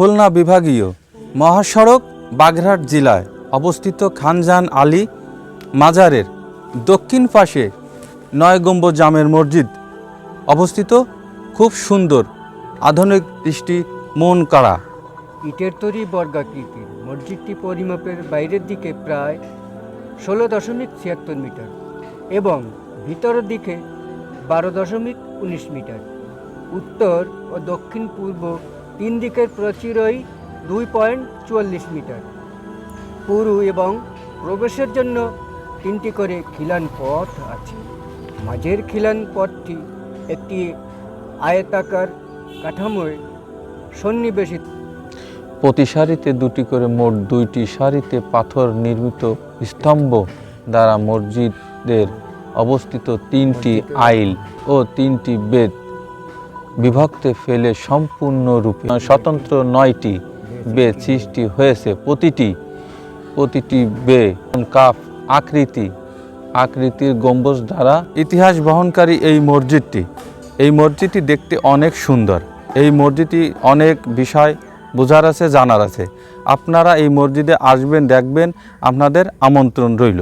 খুলনা বিভাগীয় মহাসড়ক, বাগেরহাট জেলায় অবস্থিত খানজান আলী মাজারের দক্ষিণ পাশে নয় গম্বুজ জামের মসজিদ অবস্থিত। খুব সুন্দর। আধুনিক দৃষ্টি, মন কাড়া। ইটের তৈরি বর্গাকৃতির মসজিদটি পরিমাপের বাইরের দিকে প্রায় ষোলো দশমিক ছিয়াত্তর মিটার এবং ভিতরের দিকে বারো দশমিক উনিশ মিটার। উত্তর ও দক্ষিণ পূর্ব তিন দিকের প্রচুরই দুই পয়েন্ট চুয়াল্লিশ মিটার। পুরু এবং প্রবেশের জন্য তিনটি করে খিলান পথ আছে। মাঝের খিলান পথটি একটি আয়তাকার কাঠামোয় সন্নিবেশিত। প্রতি সারিতে দুটি করে মোট দুইটি সারিতে পাথর নির্মিত স্তম্ভ দ্বারা মসজিদের অবস্থিত তিনটি আইল ও তিনটি বেদ বিভক্তে ফেলে সম্পূর্ণরূপে। স্বতন্ত্র নয়টি বে সৃষ্টি হয়েছে। প্রতিটি প্রতিটি বে কাফ আকৃতি, আকৃতির গম্বুজ দ্বারা ইতিহাস বহনকারী এই মসজিদটি। এই মসজিদটি দেখতে অনেক সুন্দর। এই মসজিদটি অনেক বিষয় বোঝার আছে, জানার আছে। আপনারা এই মসজিদে আসবেন, দেখবেন, আপনাদের আমন্ত্রণ রইল।